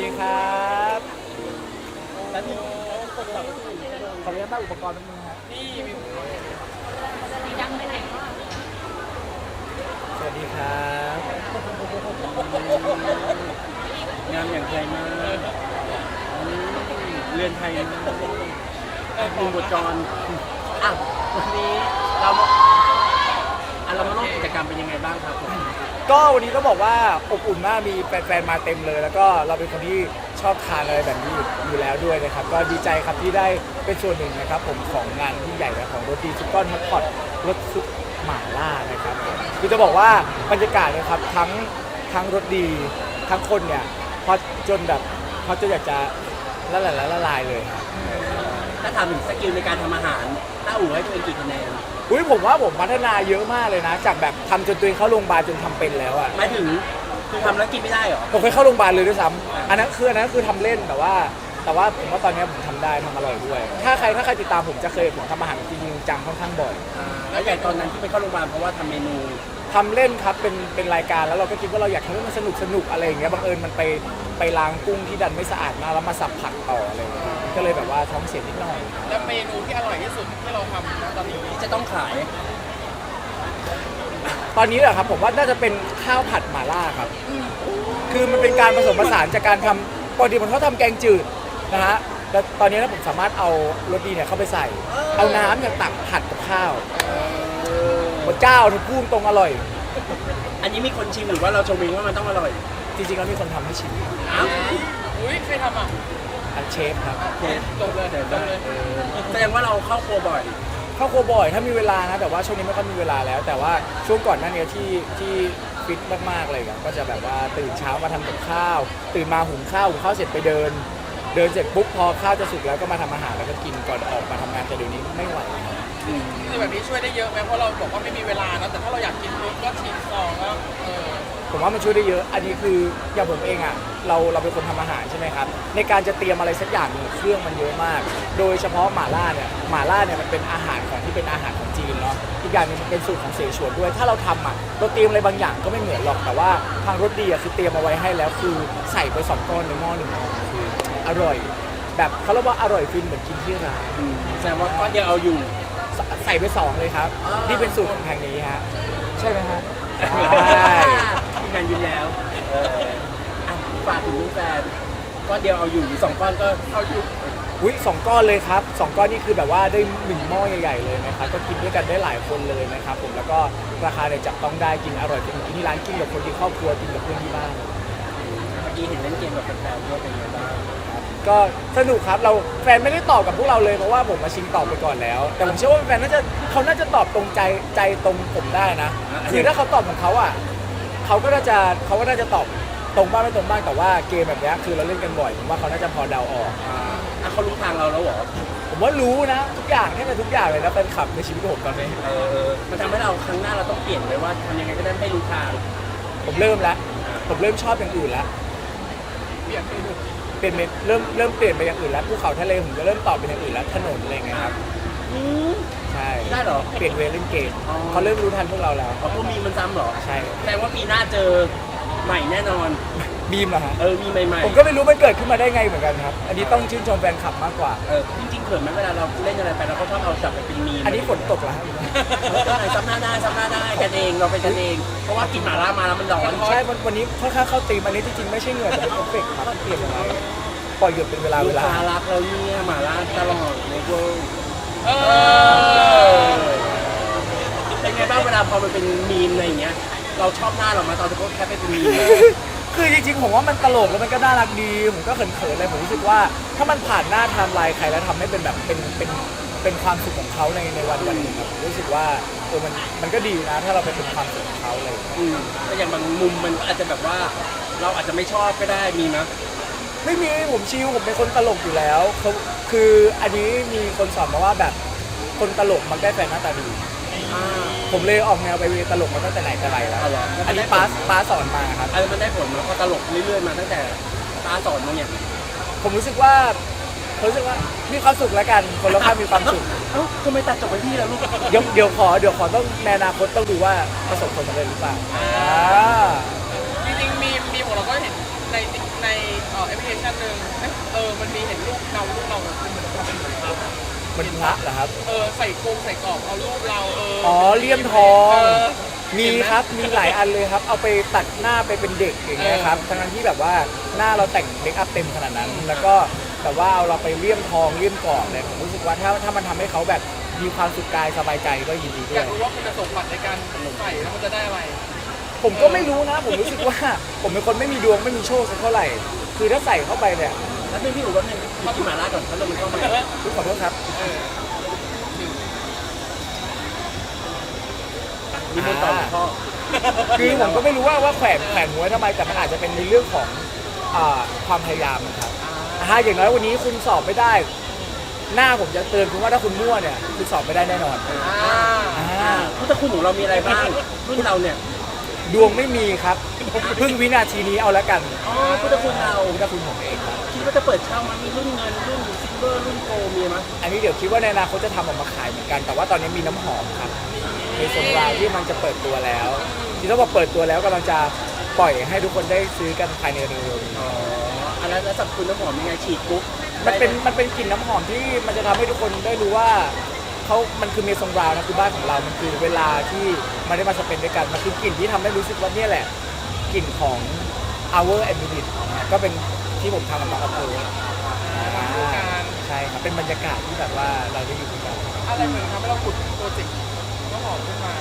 ดีครับแล้วนี่ขออนุญาตตั้งอุปกรณ์นิดนึงครับนี่มีสวัสดีครับ งามอย่างไทยมากอืมเรือนไทยมากดูบทจรอะวันนี้เรามาอะเรามาร่วมกิจกรรมเป็นยังไงบ้างครับผม ก็วันนี้ต้องบอกว่าอบอุ่นมากมีแฟนๆมาเต็มเลย แล้วก็เราเป็นคนที่ชอบทานอะไรแบบนี้อยู่แล้วด้วยนะครับ ก็ดีใจครับที่ได้เป็นส่วนหนึ่งนะครับ ผมของงานที่ใหญ่นะของรถดีซุปก้อนฮอตพอตรถซุปหมาล่านะครับคือจะบอกว่าบรรยากาศนะครับทั้งทั้งรถดีทั้งคนเนี่ยพอจนแบบเขาจะอยากจะละลายละลายเลย ถ้าถามถึงสกิลในการทำอาหารต้าอู๋ให้ตัวเองกี่คะแนน อุ้ยผมว่าผมพัฒนาเยอะมากเลยนะ จากแบบทำจนตัวเองเข้าโรงพยาบาลจนทำเป็นแล้วอะหมายถึงคือทำแล้วกินไม่ได้เหรอ ผมเคยเข้าโรงพยาบาลเลยด้วยซ้ำอันนั้นคืออันนั้นคือทำเล่นแต่ว่า แต่ว่าผมว่าตอนนี้ผมทำได้ทำอร่อยด้วย ถ้าใครถ้าใครติดตามผมจะเคยผมทำอาหารจริงๆจังค่อนข้างบ่อยอ่าแล้วอย่างตอนนั้นที่ไปเข้าโรงพยาบาลเพราะว่าทำเมนู ทำเล่นครับเป็นเป็นรายการแล้วเราก็คิดว่าเราอยากทำให้มันสนุกสนุกอะไรอย่างเงี้ยบังเอิญมันไปไปล้างกุ้งที่ดันไม่สะอาดมากแล้วมาสับผักต่ออะไรอย่างเงี้ยก็เลยแบบว่าท้องเสียนิดหน่อย แล้วเมนูที่อร่อยที่สุดที่เราทำนะตอนนี้ที่จะต้องขาย ตอนนี้เหรอครับผมว่าน่าจะเป็นข้าวผัดหม่าล่าครับ คือมันเป็นการผสมผสานจากการทำปกติผมเขาทำแกงจืดนะฮะแล้วตอนนี้นะผมสามารถเอารสดีเนี่ยเข้าไปใส่ เอาน้ำเนี่ยตักผัดกับข้าวพระ เจ้าที่พูดตรงอร่อย อันนี้มีคนชิมหรือว่าเราชมเองว่ามันต้องอร่อยจริงๆแล้วมีคนทำให้ชิมอ้าวอุ้ยใครทำอะทางเชฟครับเทสจบเลยจบเลยแสดงว่าเราเข้าครัวบ่อย เข้าครัวบ่อยถ้ามีเวลานะ แต่ว่าช่วงนี้ไม่ค่อยมีเวลาแล้ว แต่ว่าช่วงก่อนหน้านี้ที่ที่ฟิตมากๆเลยครับก็จะแบบว่าตื่นเช้ามาทำกับข้าว ตื่นมาหุงข้าวหุงข้าวเสร็จไปเดิน เดินเสร็จปุ๊บพอข้าวจะสุกแล้วก็มาทำอาหารแล้วก็กินก่อนออกมาทำงานแต่เดี๋ยวนี้ไม่ไหวคื อแบบนี้ช่วยได้เยอะไหมเพราะเราบอกว่าไม่มีเวลานะแต่ถ้าเราอยากกินปุ๊บก็ชิมซองแล้วเออผมว่ามันช่วยได้เยอะ อันนี้คืออย่างผมเองอะ เราเราเป็นคนทำอาหารใช่ไหมครับ ในการจะเตรียมอะไรสักอย่างหนึ่งเครื่องมันเยอะมาก โดยเฉพาะหม่าล่าเนี่ยหม่าล่าเนี่ยมันเป็นอาหารของที่เป็นอาหารของจีนเนาะ อีกอย่างหนึงมันเป็นสูตรของเสฉวนด้วย ถ้าเราทำอะเราเตรียมอะไรบางอย่างก็ไม่เหมือนหรอก แต่ว่าทางรสดีอะคือเตรียมเอาไว้ให้แล้วคือใส่ไปสองก้อนในหม้อหนึ่งคืออร่อย แบบเขาเรียกว่าอร่อยฟินเหมือนกินที่ร้าน แสดงว่าก้อนเดียวเอาอยู่ ใส่ไปสองเลยครับอ่านี่นี่เป็นสูตรของทางนี้ฮะใช่ไหมฮะใช่มีการยืนแล้วเอออะฝากถึงแฟนก้อนเดียวเอาอยู่หรือสองก้อนก็เอาอยู่อุ้ยสองก้อนเลยครับสองก้อนนี่คือแบบว่าได้หนึ่งหม้อใหญ่ๆเลยนะครับก็กินด้วยกันได้หลายคนเลยนะครับผมแล้วก็ราคาเนี่ยจับต้องได้กินอร่อยเป็นกินที่ร้านกินกับคนที่ครอบครัวกินกับเพื่อนที่บ้านเมื่อกี้เห็นเล่นเกมกับแฟนๆด้วยเป็นไงบ้าง ก็สนุกครับเราแฟนไม่ได้ตอบกับพวกเราเลยเพราะว่าผมมาชิงตอบไปก่อนแล้ว แต่ผมเชื่อว่าแฟนน่าจะเขาน่าจะตอบตรงใจใจตรงผมได้นะคือถ้าเขาตอบของเขาอะเขาก็น่าจะเขาก็น่าจะตอบตรงบ้างไม่ตรงบ้างแต่ว่าเกมแบบเนี้ยคือเราเล่นกันบ่อยผมว่าเขาน่าจะพอเดาออก อ่าอะเขารู้ทางเราแล้วเหรอผมว่ารู้นะ ทุกอย่างให้มันทุกอย่างเลยนะแฟนคลับในชีวิตผมตอนนี้เออเออมันทำให้เราครั้งหน้าเราต้องเปลี่ยนเลยว่าทำยังไงก็ได้ไม่รู้ทาง ผมเริ่มแล้วผมเริ่มชอบอย่างอื่นแล้ว เปลี่ยนเมนู เปลี่ยนเป็นเริ่มเริ่มเปลี่ยนไปอย่างอื่นแล้วภูเขาทะเลผมจะเริ่มตอบเป็นอย่างอื่นแล้วถนนอะไรเงี้ยครับอืม ใช่ได้เหรอเปลี่ยนเวรเล่นเกมอ๋อ เขาเริ่มรู้ทันพวกเราแล้ว อ๋อพวกมีมันซ้ำเหรอ ใช่แสดงว่าปีหน้าเจอใหม่แน่นอน บีมเหรอฮะ เออ มีใหม่ผมก็ไม่รู้มันเกิดขึ้นมาได้ไงเหมือนกันครับ อันนี้ต้องชื่นชมแฟนคลับมากกว่า ๆเออจริงๆเขินไหมเวลาเราเล่นอะไรไปเราก็ชอบเอาจับไปเป็นมีมอันนี้ฝนตกแล้วเออซ้ำหน้าได้ซ้ำหน้าได้กันเองเราเป็นกันเอง เพราะว่ากินหม่าล่ามาแล้วมันร้อนใช่วันวันนี้ค่อนข้างเข้าตีมอันนี้ที่จริงไม่ใช่เหงื่อแต่เป็นเอฟเฟกต์ครับเปลี่ยนอะไรปล่อยหยุดเป็นเวลาลูเวกลา ค้ารักเราเนี่ยหม่าล่าตลอดในเวิลด์เอเอออเป็นไงบ้างเวลาพอมันเป็นมีมอะไรอย่างเงี้ย เราชอบหน้าเรามาตอนที่เขาแค่เป็นมีม คือจริงๆผมว่ามันตลกแล้วมันก็น่ารักดี ผมก็เขินๆเลยผมรู้สึกว่า ถ้ามันผ่านหน้าไทม์ไลน์ใครแล้วทำให้เป็นแบบเป็นเป็นเป็นความสุขของเขาในในวันวันหนึ่งครับผมรู้สึกว่าเออมันมันก็ดีนะ ถ้าเราไปเป็นความสุขของเขาอะไรอย่างเลย อืมแต่อย่างบางมุมมันอาจจะแบบว่า เราอาจจะไม่ชอบก็ได้มีนะไม่มีผมชิลผมเป็นคนตลกอยู่แล้วเขาคืออันนี้มีคนสอนมาว่าแบบคนตลกมันได้แฟนหน้าตาดี อ่า ผมเลยออกแนวไปเวตลกมาตั้งแต่ไหนแต่ไรแล้วหรออันนี้ป้าป้าสอนมาครับ อันนี้มันได้ผลมาก็ตลกเรื่อยๆมาตั้งแต่ป้าสอนมาเนี่ยผมรู้สึกว่าผมรู้สึกว่ามีความสุขแล้วกันคนรอบข้างมีความสุข เอ้าทำไมตัดจบไปที่แล้วลูก เดี๋ยวเดี๋ยวขอเดี๋ยวขอต้องในอนาคตต้องดูว่าประสบผลสำเร็จหรือเปล่าอ่าจริงๆ มีมีผมเราก็เห็นในในเอ่อแอปพลิเคชันหนึ่งเออมันมีเห็นรูปเราลูกเราแเนเหมือน พระเหรอครับ เออใส่กรงใส่กรอบเอารูปเราเอออ๋อเลี่ยมทองเออมีครับ มีหลายอันเลยครับ เอาไปตัดหน้าไปเป็นเด็กอย่างเงี้ยครับ ทั้งนั้นที่แบบว่าหน้าเราแต่งเมคอัพเต็มขนาดนั้น แล้วก็แต่ว่าเอาเราไปเลี่ยมทองเลี่ยมกรอบเนี่ยผมรู้สึกว่าถ้าถ้ามันทำให้เขาแบบมีความสุขกายสบายใจก็ยินดีด้อวยยากรู้ว่าคุณสมบัติในการใส่แล้วมันจะได้อะไร ผมก็ไม่รู้นะ ผมรู้สึกว่า ผมเป็นคนไม่มีดวงไม่มีโชคสักเท่าไหร่ คือถ้าใส่เข้าไปเนี่ย แล้วนึงพี่อู๋ว่านึง กินหมาล่าก่อนเพราะเรามันเข้ามาทุกขอโทษครับเออมีมูลต่อหลวงพ่อคือผมก็ไม่รู้ว่าว่าแขวนแขวนหัวทำไมแต่มันอาจจะเป็นในเรื่องของอ่าความพยายามครับถ้าอย่างน้อยวันนี้คุณสอบไม่ได้ หน้าผมจะเตือนคุณว่าถ้าคุณมั่วเนี่ยคุณสอบไม่ได้แน่นอนอ่าอ่าพุทธคุณของเรามีอะไรบ้างรุ่นเราเนี่ยดวงไม่มีครับเพิ่งวินาทีนี้เอาแล้วกันอ๋อพุทธคุณเราถ้าคุณผมเองครับ คิดว่าจะเปิดเช่ามันมีรุ่นเงินรุ่นซิลเวอร์รุ่นโกลด์มีไหมยอันนี้เดี๋ยวคิดว่าในอนาคตจะทำออกมาขายเหมือนกัน แต่ว่าตอนนี้มีน้ำหอมครับในโซนราวที่มันจะเปิดตัวแล้วที่ต้องบอกเปิดตัวแล้วกำลังจะปล่อยให้ทุกคนได้ซื้อกันภายในเร็วๆนี้อ๋ออันนั้นแล้วสรรพคุณน้ำหอมยังไงฉีดปุ๊บมันเป็นมันเป็นกลิ่นน้ำหอมที่มันจะทำให้ทุกคนได้รู้ว่าเขามันคือเมซงราวนะคือบ้านของเรา มันคือเวลาที่มันได้มาสเปนด้วยกัน มันคือกลิ่นที่ทำให้รู้สึกว่าเนี่ยแหละกลิ่นของ hour and minute นะก็เป็น ที่ผมทำกับน้องอัปโปใช่ครับเป็นบรรยากาศที่แบบว่าเราได้อยู่ด้วยกัน อะไรเหมือนทำให้เราขุดโปรเจกต์น้ำหอมขึ้นมา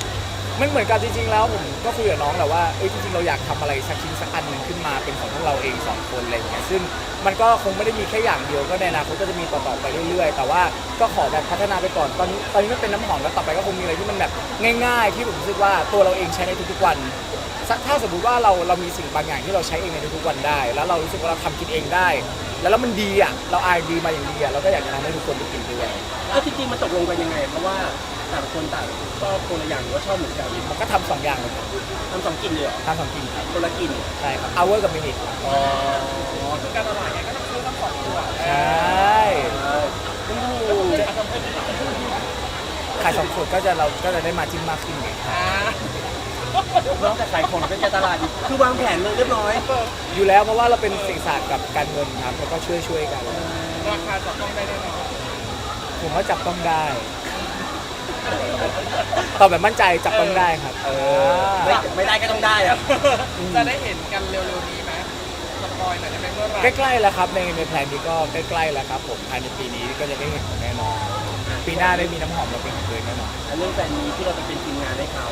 มันเหมือนกันจริงๆแล้วผมก็คุยกับน้องแหละว่าเอ้ยจริงๆเราอยากทำอะไรสักชิ้นสักอันหนึ่งขึ้นมาเป็นของพวกเราเองสองคนอะไรอย่างเงี้ยซึ่งมันก็คงไม่ได้มีแค่อย่างเดียวก็ในอนาคตก็จะมีต่อๆไปเรื่อยๆ แต่ว่าก็ขอแบบพัฒนาไปก่อนตอนนี้ตอนนี้มันเป็นน้ำหอมแล้วต่อไปก็คงมีอะไรที่มันแบบง่าย ๆ ที่ผมรู้สึกว่าตัวเราเองใช้ในทุกๆวัน สักถ้าสมมติว่าเราเรามีสิ่งบางอย่างที่เราใช้เองในทุกๆวันได้ แล้วเรารู้สึกว่าเราทำกินเองได้ แล้วแล้วมันดีอะเราอายดีมาอย่างดีอะเราก็อยากจะทำให้ทุกคนได้กินด้วยแล้วจริงๆมันตกลงกันยังไง เพราะว่าต่างคนต่างชอบคนละอย่างหรือว่าชอบเหมือนกันมันก็ทำสองอย่างเลยครับทำสองกลิ่นเลยเหรอทำสองกินครับคนละกลิ่นใช่ครับ hour กับ minute อ๋อคือการตลาดไงก็ต้องซื้อทั้งสองตัวใช่โอ้โหขายสองขวดก็จะเราก็จะได้มาจิ้มมากขึ้นไงอ่า น้องแต่ขายของเป็นการตลาดอยู่คือวางแผนเลยเรียบร้อยอยู่แล้วเพราะว่าเราเป็นสิ่งศาสตร์กับการเงินครับแล้วก็ช่วยช่วยๆกัน ราคาจับต้องได้แน่นอนผมว่าจับต้องได้ตอบแบบมั่นใจจับต้องได้ครับ เออไม่ไม่ได้ก็ต้องได้อะจะได้เห็นกันเร็วๆนี้ไหมสปอยหน่อยได้ไหมเมื่อไหร่ใกล้ๆแล้วครับในในแผนนี้ก็ใกล้ๆแล้วครับ ผมภายในปีนี้ก็จะได้เห็นผลแน่นอน ปีหน้าได้มีน้ำหอมเราเป็นของตัวเองแน่นอนอันเรื่องแฟนนี้ที่เราไปเป็นทีมงานให้เขา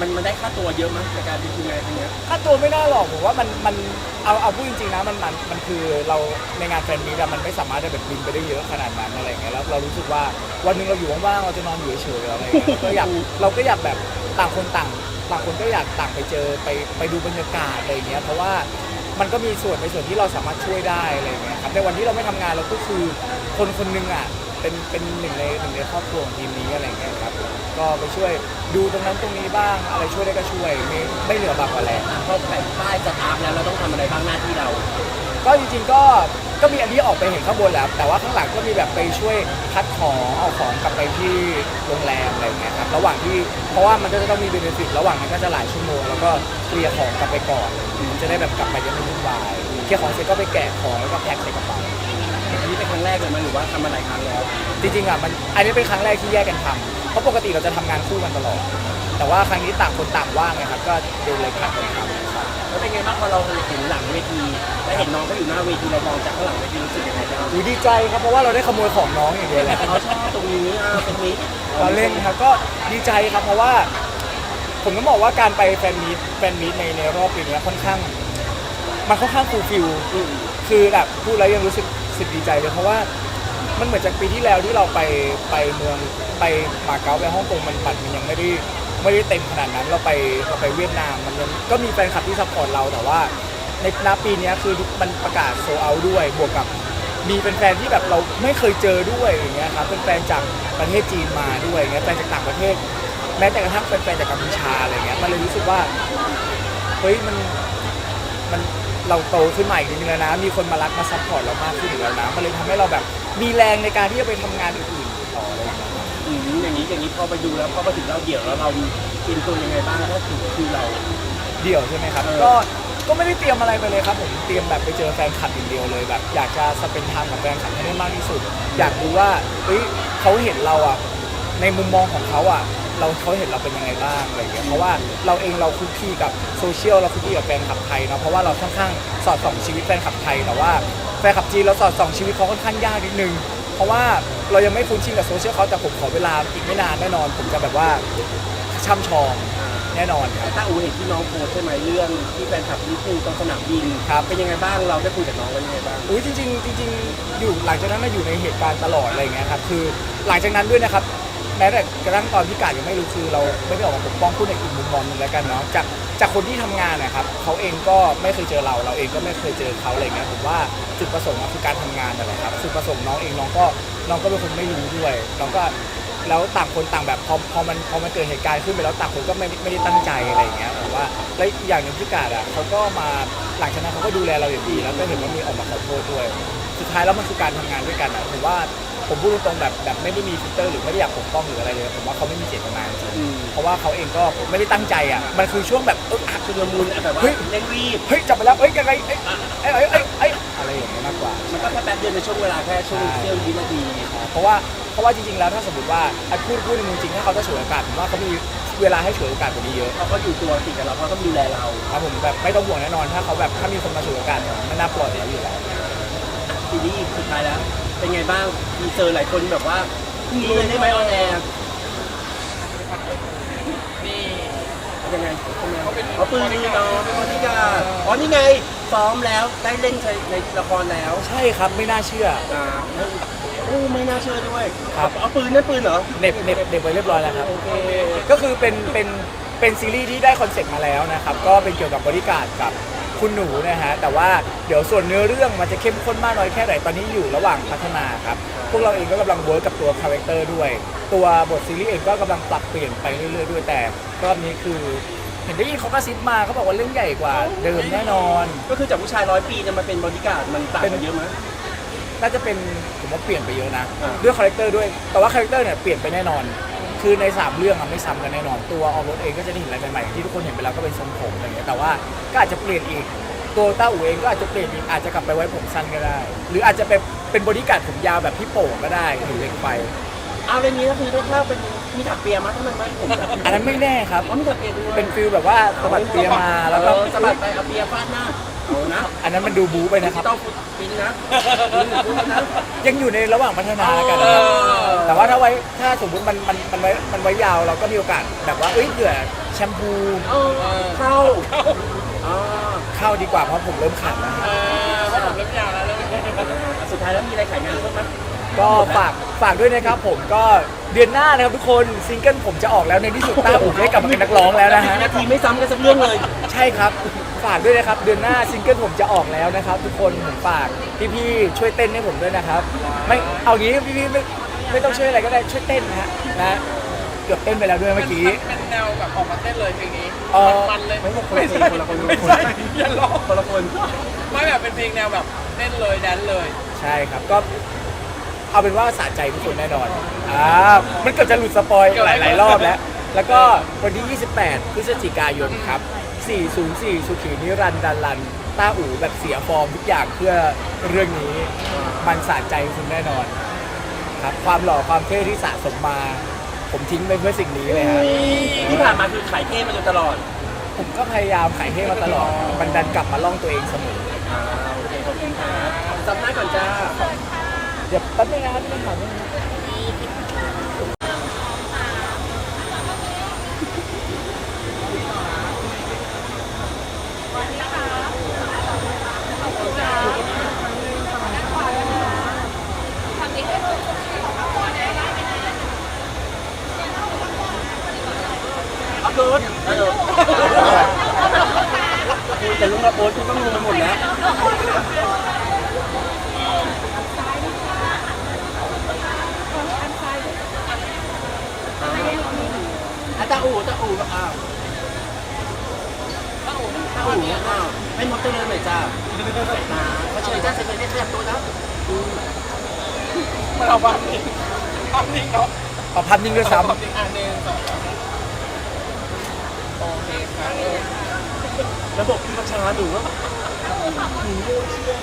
มันมันได้ค่าตัวเยอะมั้ยในการเป็นทีมงานครั้งเนี้ยค่าตัวไม่น่าหรอกผมว่ามันมันเอาเอาพูดจริงๆนะมันมันมันคือเราในงานแฟนมีตอะมันไม่สามารถจะแบบบินไปได้เยอะขนาดนั้นอะไรอย่างเงี้ยแล้วเรารู้สึกว่าวันหนึงเราอยู่ว่างๆเราจะนอนอยู่เฉยๆอะไรอย่างเงี้ยก็อยากเราก็อยากแบบต่างคนต่างต่างคนก็อยากต่างไปเจอไปไปดูบรรยากาศอะไรอย่างเงี้ยเพราะว่ามันก็มีส่วนในส่วนที่เราสามารถช่วยได้อะไรอย่างเงี้ยครับในวันที่เราไม่ทำงานเราก็คือคนคนหนึงอะ เป็นเป็นหนึ่งในหนึ่งในครอบครัวของทีมนี้อะไรอย่างเงี้ยครับก็ไปช่วยดูตรงนั้นตรงนี้บ้างอะไรช่วยได้ก็ช่วยไม่ไม่เหลือบากกว่าแรงอะพอแปะป้ายสตาฟแล้วเราต้องทำอะไรบ้างหน้าที่เรา ก็จริงๆก็ก็มีอันที่ออกไปเห็นข้างบนแล้ว แต่ว่าข้างหลังก็มีแบบไปช่วยคัดของเอาของกลับไปที่โรงแรมอะไรอย่างเงี้ยครับระหว่างที่เพราะว่ามันก็จะต้องมีเบนฟิตระหว่างนั้นก็จะหลายชั่วโมงแล้วก็เคลียร์ของกลับไปก่อนจะได้แบบกลับไปจะไม่วุ่นวายเคลียร์ของเสร็จก็ไปแกะของแล้วก็แพ็คใส่กระเป๋า อันนี้เป็นครั้งแรกเลยมั้ยหรือว่าทำมาหลายครั้งแล้วจริงๆอะมันอันนี้เป็นครั้งแรกที่แยกกันทำเพราะปกติเราจะทำงานคู่กันตลอด แต่ว่าครั้งนี้ต่างคนต่างว่างไงครับ ก็เดินเลยผัดกันทำครับแล้วเป็นไงบ้างพอเราเห็นหลังเวทีและเห็นน้องเขาอยู่หน้าเวทีเรามองจากข้างหลังเวทีรู้สึกยังไงบ้างอุ๊ยดีใจครับเพราะว่าเราได้ขโมยของน้องอย่างเดียวแหละ เขาชอบตรงนี้อะตรงนี้เราเล่นครับก็ดีใจครับเพราะว่า ผมต้องบอกว่าการไปแฟนมีตแฟนมีตในในรอบปีนี้ค่อนข้าง มันค่อนข้างฟูลฟิล อืม คือแบบพูดแล้วยังรู้สึก สึกดีใจเลยเพราะว่ามันเหมือนจากปีที่แล้วที่เราไปไปเมืองไปมาเก๊าไปฮ่องกงมันบัตรมันยังไม่ได้ไม่ได้เต็มขนาดนั้นเราไปเราไปเวียดนามมันยังก็มีแฟนคลับที่ซัพพอร์ตเราแต่ว่า ในณปีนี้คือมันประกาศโซเอาด้วย บวกกับมีเป็นแฟนที่แบบเราไม่เคยเจอด้วยอย่างเงี้ยครับเป็นแฟนจากประเทศจีนมาด้วยอย่างเงี้ยแฟนจากต่างประเทศ แม้แต่กระทั่งแฟนๆจากกัมพูชาอะไรเงี้ยมันเลยรู้สึกว่าเฮ้ยมันมัน เราโตขึ้นใหม่จริงๆแล้วนะ มีคนมารักมาซัพพอร์ตเรามากขึ้นอีกแล้วนะมันเลยทำให้เราแบบมีแรงในการที่จะไปทำงานอื่นๆต่ออะไรอย่างเงี้ยอืมอย่างนี้อย่างนี้พอไปดูแล้วพอไปถึงเราเดี่ยวแล้วเราเตรียมตัวยังไงบ้างถ้าถึงคือเรา เดี่ยวใช่ไหมครับ เออ ก็ก็ไม่ได้เตรียมอะไรไปเลยครับผมเตรียมแบบไปเจอแฟนคลับอย่างเดียวเลยแบบอยากจะสเปนไทม์กับแฟนคลับให้ได้มากที่สุด อยากรู้ว่าเฮ้ยเขาเห็นเราอะในมุมมองของเขาอะ เราเขาเห็นเราเป็นยังไงบ้างอะไรอย่างเงี้ยเพราะว่าเราเองเราคุกคีกับโซเชียลเราคุกคีกับแฟนคลับไทยเนาะเพราะว่าเราค่อนข้างสอดส่องชีวิตแฟนคลับไทยแต่ว่าแฟนคลับจีนเราสอดส่องชีวิตเขาค่อนข้างยากนิดนึง เพราะว่าเรายังไม่คุ้นชินกับโซเชียลเขาแต่ผมขอเวลาอีกไม่นานแน่นอน ผมจะแบบว่าช่ำชองแน่นอนครับ ถ้าอูเห็นที่น้องโพสต์ใช่ไหมเรื่องที่แฟนคลับนิดนึงตรงสนามบินครับ เป็นยังไงบ้างเราได้คุยกับน้องว่ายังไงบ้างอุ้ยจริงๆจริงๆอยู่หลังจากนั้นน่ะอยู่ในเหตุการณ์ตลอดอะไรอย่างเงี้ยครับคือหลังจากนั้นด้วยนะครับ แม้แต่กระทั่งตอนที่กาดยังไม่รู้คือเราไม่ได้ออกมาปกป้องพูดในอีกมุมมองหนึงแล้วกันเนาะจากจากคนที่ทำงานนะครับเขาเองก็ไม่เคยเจอเราเราเองก็ไม่เคยเจอเขาอะไรเงี้ยผมว่าจุดประสงค์อะคือการทำงานนั่นแหละครับจุดประสงค์น้องเองน้องก็น้องก็เป็นคนไม่รู้ด้วยน้องก็แล้วต่างคนต่างแบบพอพอมันพอมันเกิดเหตุการณ์ขึ้นไปแล้วต่างคนก็ไม่ไม่ได้ตั้งใจอะไรอย่างเงี้ยผมว่าและอีกอย่างหนึ่งที่กาดอะเขาก็มาหลังจากนั้นเขาก็ดูแลเราอย่างดีแล้วก็เห็นว่ามีออกมาขอโทษด้วย สุดท้ายแล้วมันคือการทำงานด้วยกันอะผมว่า ผมพูดตรงๆแบบแบบไม่ได้มีฟิลเตอร์หรือไม่ได้อยากปกป้องหรืออะไรเลยผมว่าเขาไม่มีเจตนาจริงอืมๆเพราะว่าเขาเองก็ไม่ได้ตั้งใจอะมันคือช่วงแบบเอออะชุลมุนแบบว่าเฮ้ยเร่งรีบเฮ้ยจับไปแล้วเฮ้ยยังไงเอ้ยเอ้ยเอ้ยเอ้ยเอ้ยอะไรอย่างเงี้ยมากกว่า มันก็แค่แป๊บเดียวในช่วงเวลาแค่ช่วงเสี้ยววินาทีเพราะว่าเพราะว่าจริงๆแล้วถ้าสมมติว่าไอ้พูดพูดในมุมจริงถ้าเขาจะฉวยโอกาสผมว่าเขามีเวลาให้ฉวยโอกาสกว่านี้เยอะเพราะเขาอยู่ตัวติดกับเราเพราะเขาดูแลเราครับผมแบบไม่ต้องห่วงแน่นอนถ้าเขาแบบถ้ามีคนมาฉวยโอกาสเนี่ยไม่น่าปล่อยเขาอยู่แล้ว ทีนี้สุดท้ายแล้ว เป็นไงบ้างมีเจอหลายคนแบบว่าพรุ่งนี้เลยได้ไหมออนแอร์นี่ยังไงเป็นไงเอาปืนนี่เนาะเป็นคนที่กาอ๋อนี่ไงซ้อมแล้วได้เล่นในละครแล้วใช่ครับไม่น่าเชื่ออ่าโอ้ไม่น่าเชื่อด้วยครับเอาปืนนั่นปืนเหรอเหน็บเหน็บเหน็บไว้เรียบร้อยแล้วครับโอเคก็คือเป็นเป็นเป็นซีรีส์ที่ได้คอนเซ็ปต์มาแล้วนะครับ ก็เป็นเกี่ยวกับบริการดกับ คุณหนูนะฮะแต่ว่าเดี๋ยวส่วนเนื้อเรื่องมันจะเข้มข้นมากน้อยแค่ไหนตอนนี้อยู่ระหว่างพัฒนาครับพวกเราเองก็กำลังเวิร์กกับตัวคาแรคเตอร์ด้วย ตัวบทซีรีส์เองก็กำลังปรับเปลี่ยนไปเรื่อยๆด้วยแต่รอบนี้คือเห็นได้ยินเขาก็ซิปมาเขาบอกว่าเรื่องใหญ่กว่าเดิมแน่นอน ก็คือจากผู้ชายร้อยปีเนี่ยมาเป็นบริการดมันต่างกันเยอะไหม น่าจะเป็นผมว่าเปลี่ยนไปเยอะนะ อ่า ด้วยคาแรคเตอร์ด้วยแต่ว่าคาแรคเตอร์เนี่ยเปลี่ยนไปแน่นอน คือในสามเรื่องอะไม่ซ้ำกันแน่นอนตัวออมรถเองก็จะได้เห็นอะไรใหม่ๆที่ทุกคนเห็นไปแล้วก็เป็นทรงผมอะไรเงี้ยแต่ว่าก็อาจจะเปลี่ยนอีก ตัวต้าอูเองก็อาจจะเปลี่ยนอีกอาจจะกลับไปไว้ผมสั้นก็ได้ หรืออาจจะเป็นเป็นบริการดผมยาวแบบพี่โป่งก็ได้หรือเล็กไป เอาเรื่องนี้ก็คือถ้าเป็นมีถักเปียมั้ยทำไมไม่ผมถักเปียอันนั้นไม่แน่ครับ อ๋อมีถักเปียด้วยเป็นฟิลแบบว่าสะบัดเปียมาแล้วก็เออสะบัดไปเอาเปียฟาดหน้า เอานะอันนั้นมันดูบู๊ไปนะครับต้องฟุตปิ้นนะพูดนะ ยังอยู่ในระหว่างพัฒนาแล้วกันนะครับแต่ว่าถ้าไว้ถ้าสมมติมันมันมันไว้มันไว้ยาวเราก็มีโอกาสแบบว่าเอ้ยเผื่อแชมพูเออเข้าอ่าเข้าดีกว่าเพราะผมเริ่มขาดแล้วเออเพราะผมเริ่มยาวแล้วเริ่มสุดท้ายแล้วมีอะไรขายงานเพิ่มไหมก็ฝากฝากด้วยนะครับผมก็เดือนหน้านะครับทุกคนซิงเกิลผมจะออกแล้วในที่สุดต้าอูได้กลับมาเป็นนักร้องแล้วนะฮะ นาทีไม่ซ้ำกันสักเรื่องเลย ใช่ครับ ฝากด้วยนะครับ เดือนหน้าซิงเกิลผมจะออกแล้วนะครับ ทุกคนผมฝากพี่ๆช่วยเต้นให้ผมด้วยนะครับ ไม่เอางี้พี่ๆไม่ไม่ต้องช่วยอะไรก็ได้ช่วยเต้นนะฮะนะเกือบเต้นไปแล้วด้วยเมื่อกี้ เป็นแนวแบบออกมาเต้นเลยเพลงนี้เออมันๆเลยไม่ใช่คนละเพลงคนละคน ไม่ใช่อย่าล้อคนละคนไม่แบบเป็นเพลงแนวแบบเต้นเลยแดนเลยใช่ครับก็ เอาเป็นว่าสะใจทุกคนแน่นอนอ่ามันเกือบจะหลุดสปอยหลายๆรอบแล้ว แล้วก็วันที่ 28 พฤศจิกายนครับ 404 สุขีนิรันดร์ดันลันต้าอู่แบบเสียฟอร์มทุกอย่างเพื่อเรื่องนี้มันสะใจคุณแน่นอน ครับความหล่อความเท่ที่สะสมมา ผมทิ้งไปเพื่อสิ่งนี้เลยฮะที่ผ่านมาคือขายเท่มาโดยตลอด ผมก็พยายามขายเท่มาตลอดมันดันกลับมาล่องตัวเองเสมออ่าโอเคขอบคุณครับจำหน้าก่อนจ้าเดี๋ยวแป๊บนึงนะครับพี่ถามนิดนึง อัพโหลดเออคุณแต่ลุง กับโอ๊ตคุณต้องลงไปหมดแล้วอะตาอู่ตาอู่อ้าวตาอู่ตาอู่อ้าวให้มดตัวเดินหน่อยจ้ามาเขาเชิญจ้าเชิญได้ขยับตัวนะอืมมันเอาบ้างนี่ทำนี่เนาะเอาพันนิ่งด้วยทำซ้ำอีกอันหนึ่งสองสามโอเคครับ ระบบที่มันช้าดูว่าหนูเชื่อ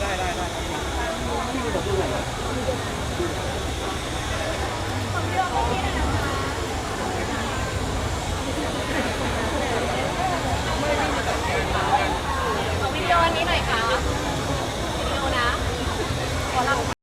ได้ได้ได้ขอกวิดีโอนี้หน่อยค่ะ